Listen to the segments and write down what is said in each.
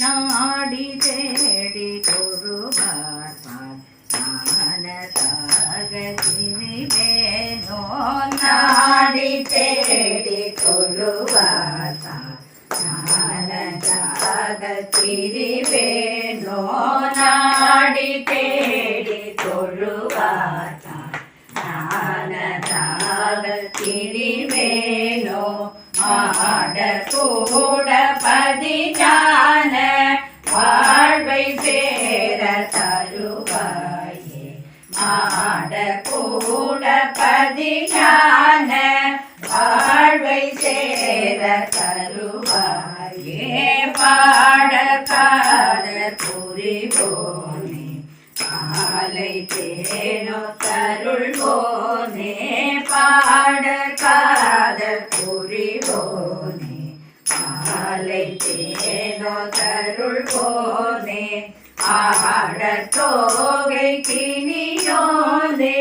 നാടി തേടി കുറുപാർപ്പാൻ മാനതാകതിരിവേനോ നാടി തേടി കുറുപാർപ്പാൻ മാനതാകതിരിവേനോ നാടി തേടി കൊള്ളുവാർപ്പാൻ മാനതാകതിരിവേനോ ആട കൂട சேர தருவாயே. ஆட கூட பதிஞான வாழ்வை சேர தருவாயே. பாடக்கார புரிவோனே காலை தேனோ தருள்வோனே. பாடக்கார புரிவோனே. அலைத்தேனோ தருள் தருள்வோனே ஆட தோகை கிணியோனே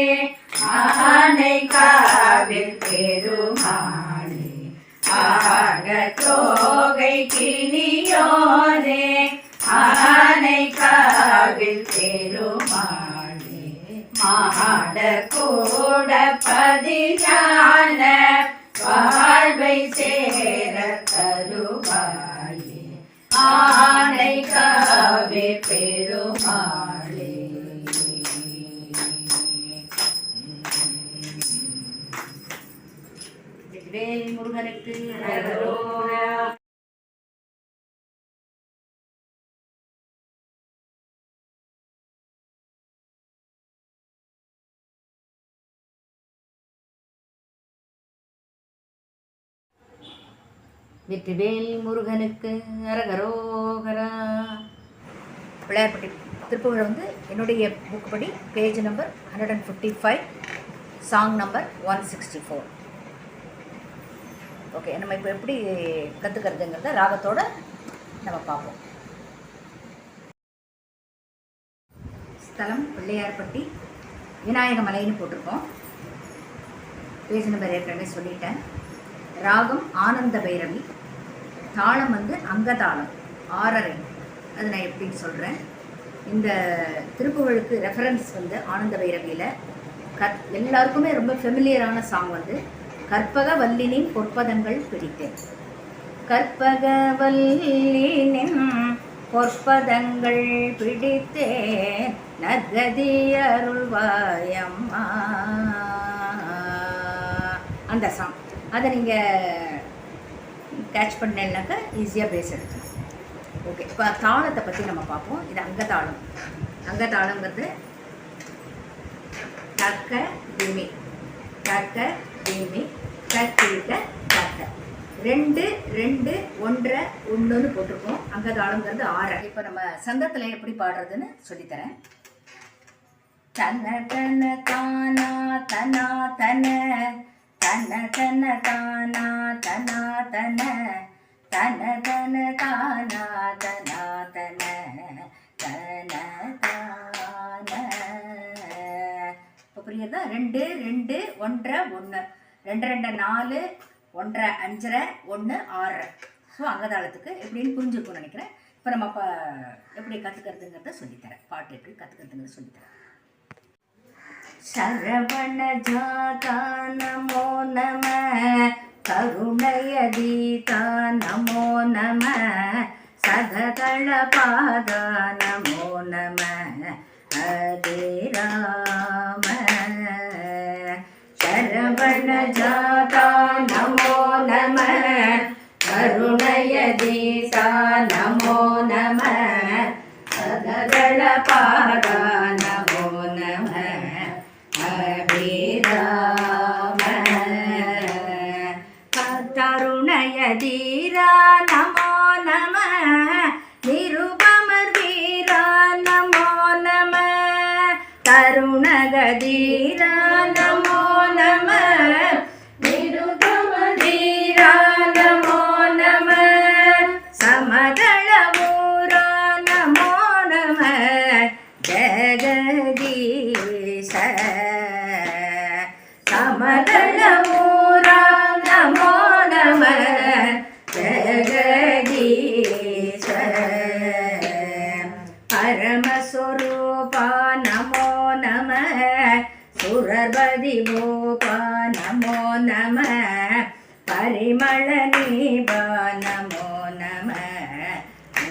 ஆனை காவில் பெருமானே ஆட தோகை கிணியோனே ஆனை காவில் பெருமானே மாட கூட பதிஞான வாழ்வை சேர ஆனை காவே வெற்றிவேல் முருகனுக்கு அரகரோகரா. பிள்ளையார்பட்டி திருப்புகழ் வந்து என்னுடைய புக் படி page number hundred and fifty five song number one sixty four okay நம்ம இப்போ எப்படி கற்றுக்கிறதுங்கிறத ராகத்தோட நம்ம பார்ப்போம். ஸ்தலம் பிள்ளையார்பட்டி விநாயக மலைன்னு போட்டிருக்கோம். பேஜ் நம்பர் ஏற்கனவே சொல்லிட்டேன். ராகம் ஆனந்த பைரவி தாளம் வந்து அங்கதாளம் ஆறரை. அது நான் எப்படின்னு சொல்கிறேன் இந்த திருப்புகழுக்கு ரெஃபரன்ஸ் வந்து ஆனந்த பைரவியில். கற் எல்லாருக்குமே ரொம்ப ஃபெமிலியரான சாங் வந்து கற்பக வல்லினின் பொற்பதங்கள் பிடித்தேன் கற்பக வல்லினின் பொற்பதங்கள் பிடித்தேன். நற்கதி அருள்வாயம்மா. அந்த சாங் அதை நீங்கள் அட்டாச் பண்ணேன்னாக்கா ஈஸியாக பேஸ் எடுக்கலாம். ஓகே இப்போ தாளத்தை பற்றி நம்ம பார்ப்போம். இது அங்கதாளம். அங்கதாளங்கிறது தக்க திமி தக்க திமி தக்கிட்ட தக்க. ரெண்டு ரெண்டு ஒன்றரை ஒன்றுன்னு போட்டிருக்கோம். அங்கதாளங்கிறது ஆறு இப்போ நம்ம சந்தத்தில் எப்படி பாடுறதுன்னு சொல்லித்தரேன். தன தன தானா தனா தன. தன தன தானா தனா தன. தன தன தானா தனா தன. தன தான. இப்போ புரியுதா? ரெண்டு ரெண்டு ஒன்றரை ஒன்று ரெண்டு ரெண்டு நாலு ஒன்றரை அஞ்சரை ஒன்று ஆறரை ஸோ அங்கதாளத்துக்கு எப்படின்னு புரிஞ்சுக்கணும்னு நினைக்கிறேன். இப்போ நம்ம இப்போ எப்படி கற்றுக்கிறதுங்கிறத சொல்லித்தரேன். பாட்டு எப்படி கற்றுக்கிறதுங்கிறத சொல்லித்தரேன். சரவண ஜாதா நமோ நம. கருணயதீதா நமோ நம. சததள பாதா நமோ நம. ஹரே ராம. சரவண ஜாதா நமோ நம. கருணயதீதா நமோ நம சததள பாதா நமோ நம ஹரே ராம தருணயதீரா நமோ நம நிருபமர் வீரா நமோ நம தருணகதீரா நமோ நமோ நம பரிமள நீபான நமோ நம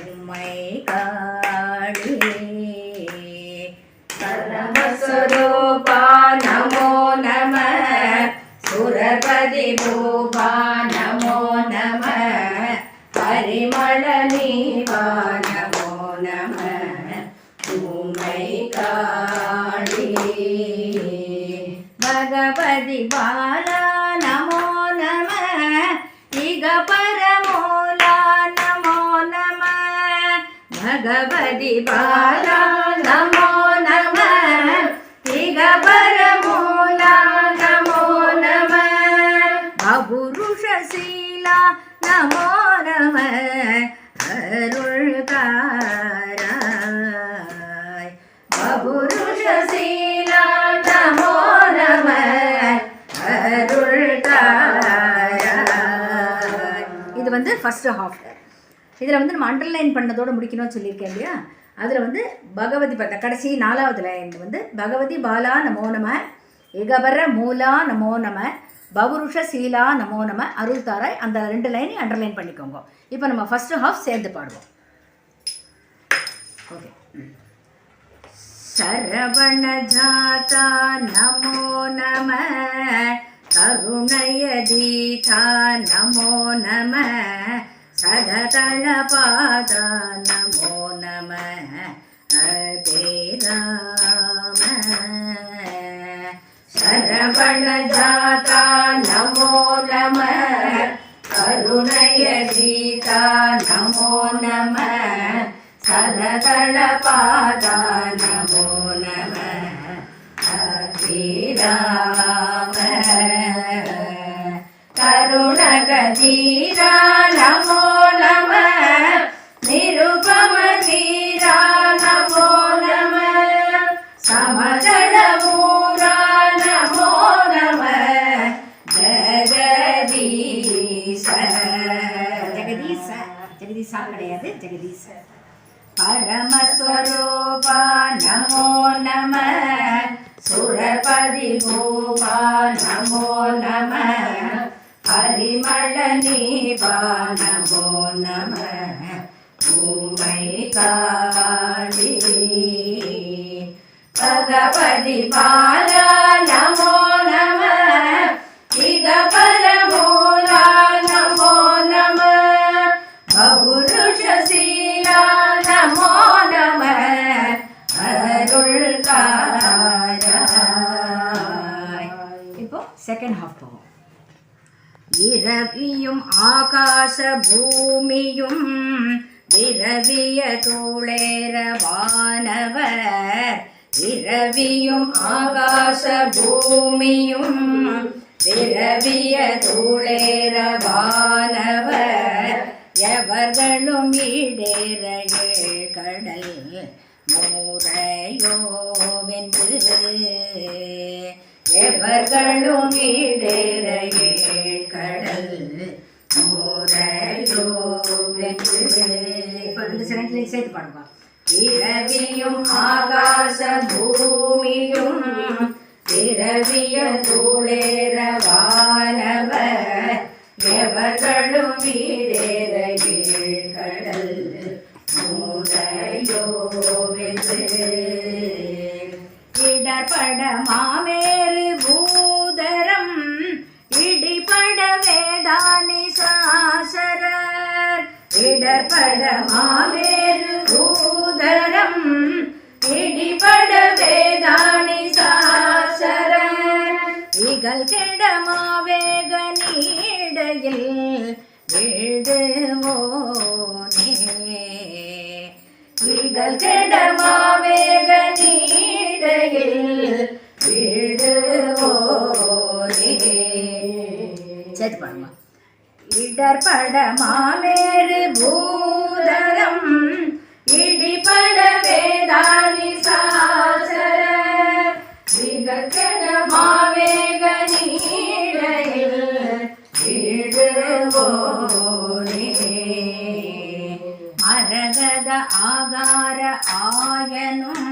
உம்மை காளி பரமஸ்வரூபா நமோ நம சுரபதி பூபா நமோ நம பரிமள நீபா நமோ நம உம்மை காளி பகவதி பாலா நமோ நம இக பரமூலா நமோ நம பகவதி இதில் வந்து நம்ம அண்டர்லைன் பண்ணதோடு முடிக்கணும்னு சொல்லியிருக்கேன் இல்லையா? அதில் வந்து பகவதி பார்த்தா கடைசி நாலாவது லைன் வந்து பகவதி பாலா நமோ நம ஏகபர மூலா நமோ நம பவுருஷ சீலா நமோ நம அருள் தாராய் அந்த ரெண்டு லைனையும் அண்டர்லைன் பண்ணிக்கோங்க. இப்போ நம்ம ஃபஸ்ட்டு ஹாஃப் சேர்ந்து பாடுவோம். ஓகே சரவண ஜாதா நமோ நம கருணயதீதா நமோ நம சததளபாதா நமோ நம அபிராம சரவண ஜாதா நமோ நம கருணயதீதா நமோ நம சததளபாதா நமோ நம அபிராம கருணகதீரா ஜெகதீசா கிடையாது ஜெகதீச பரமஸ்வரூபா நமோ நம சுரபதி பூபா நமோ நம பரிமள நீபா நமோ நம பூமை கா பகவதி நமோ நம இக பரமூலா நமோ நம பௌருஷசீலா நமோ நம அருள் இப்போ செகண்ட் ஹாஃப் இரவியும் ஆகாச பூமியும் விரவிய தூளேர வானவர். இரவியும் ஆகாச பூமியும் பிறவிய தூளேரவானவர் எவர்களும் ஈடேற கடல் மூரையோவென்று. எவர்களும் ஈடேற கடல் மூரையோவென்று. இப்போ இந்த செகண்ட்லேயும் சேர்த்து பாடுவா இரவியும் ஆகாச பூமியும் இரவிய தூளேர வானவர். எவர்களும் வீடேற கடல் மூடையோவென்று இடர்பட மாமேறு பூதரம் இடிபட வேதானி சாசரர். இடப்பட மாமேறு நீடையில் விடுவோனே இகல் கெடமாவேக நீடையில் விடுவோனே சேர்த்து பாருமா இடர்பட மாமேறு பூதரம் இடிபட வேதானி சாசர. விகக்கட மரகத ஆகார ஆயனும்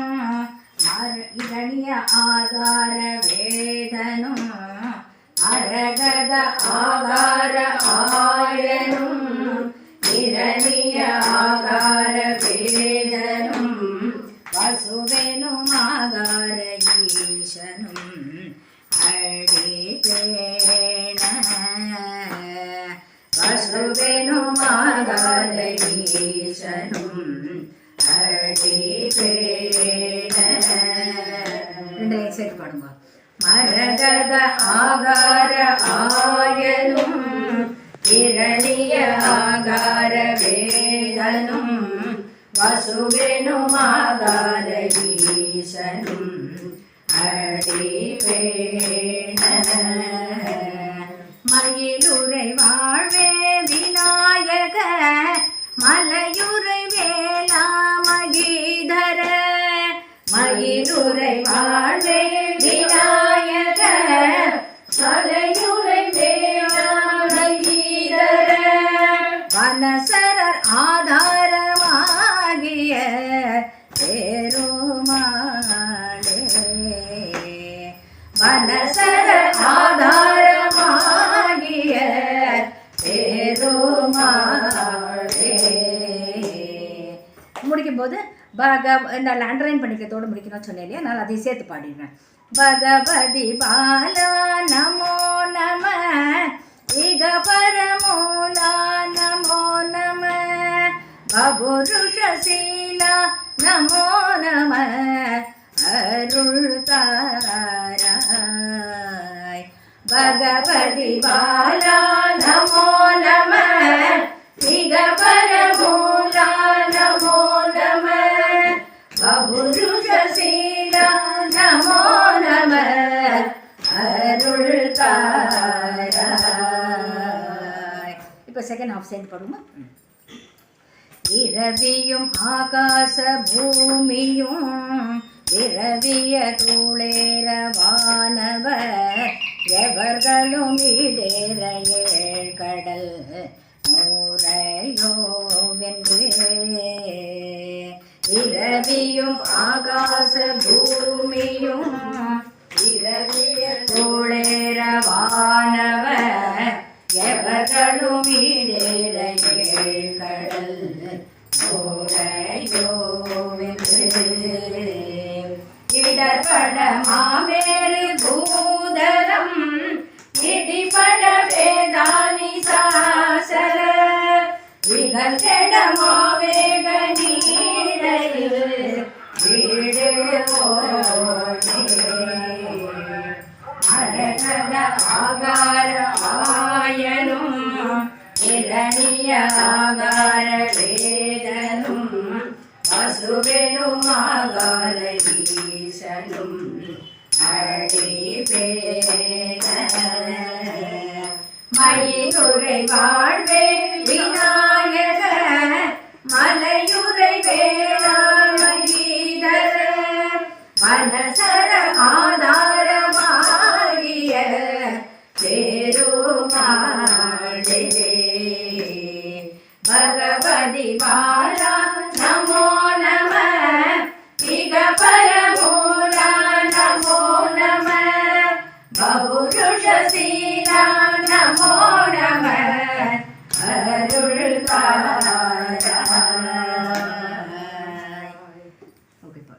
இதழிய ஆகார வேதனும் அரகத ஆகார ஆயனும் இரணிய ரெண்டு சேர்த்து பாடுங்க மரகத ஆகார ஆயனும் இரணிய ஆகார வேதனும் வசுவெனும் ஆகார ஈசனும் மயிலுரை வாழ்வே விநாயக மலையு ஆதார் பக இந்த அண்டர்லைன் பண்ணிக்கிறதோடு முடிக்கணும்னு சொன்னேன் இல்லையா? நான் அதை சேர்த்து பாடிடுறேன். பகவதி பாலா நமோ நம இக பரமோலா நமோ நம பபுருஷசீலா நமோ நம அருள் தாராய் பகவதி பாலா தாராய் செகண்ட் ஆஃப் சேர்ந்து பாடுமா இரவியும் ஆகாச பூமியும் இரவிய தூளேர வானவர் எவர்களும் கடல் நூறையோ வென்று இரவியும் ஆகாச பூமியும் இரவிய தூளேர வானவர் எவர்களும் இடர்பட மாமேறு பூதரம் இடிபட வேதானி சாசர. விகல்கெட மாவேக நீடையில் வீடு ஓடே மரகத ஆகார வசுவெனும் மயிலுரை வாழ்வே விநாயக மலையுரை வேளாமகீதர நமோ நம அருள் தாராய்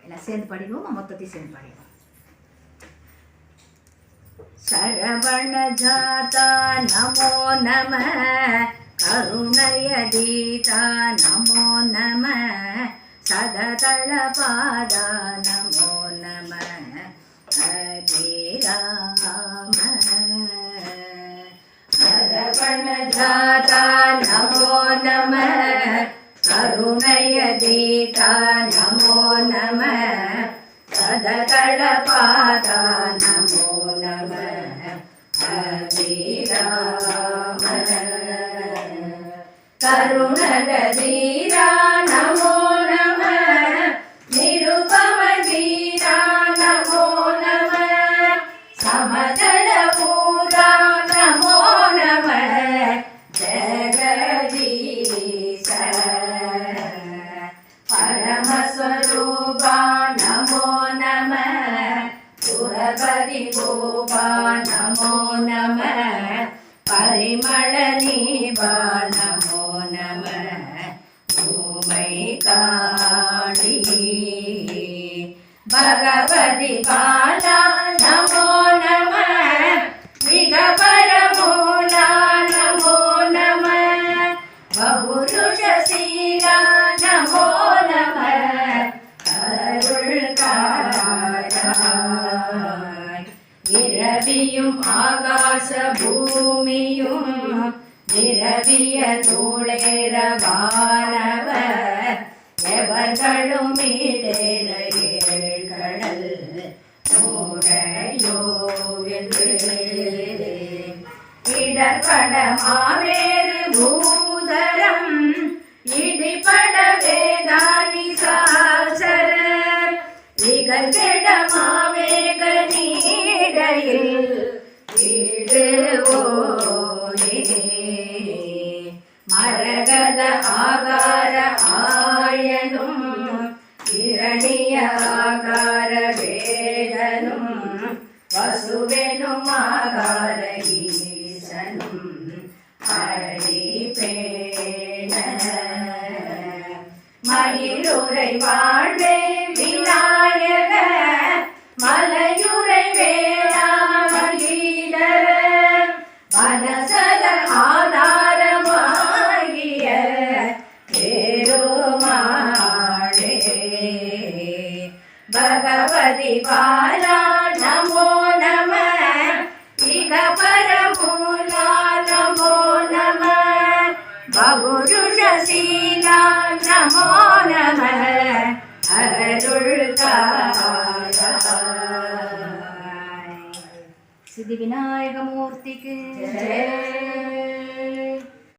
எல்லாம் சேர்ந்து பாடிடுவோமா மொத்தத்தையும் சேர்ந்து பாடிடுவோம் சரவண ஜாதா நமோ நம கருணயதீதா நமோ நம சததள பாதா நமோ நம ஹரே ராம சரவண ஜாதா நமோ நம கருணய தீதா நமோ நம சதகள பாதா நமோ புரபதி நமோ நம பரிமள நீபா நமோ நம பூமை பகவதி பா இரவியும் ஆகாச பூமியும் நிரவிய தூளேர வானவர் எவர்களும் இடேற ஏழ்கடல் மூடையோ என்று இடர்பட மாவேறு பூதரம் இடிபட வேதானி சாசரர் இகழ்கெட மாவேக நீடையில் Bye. സിദ്ധിവിനായകമൂർത്തിക്ക് ജയ.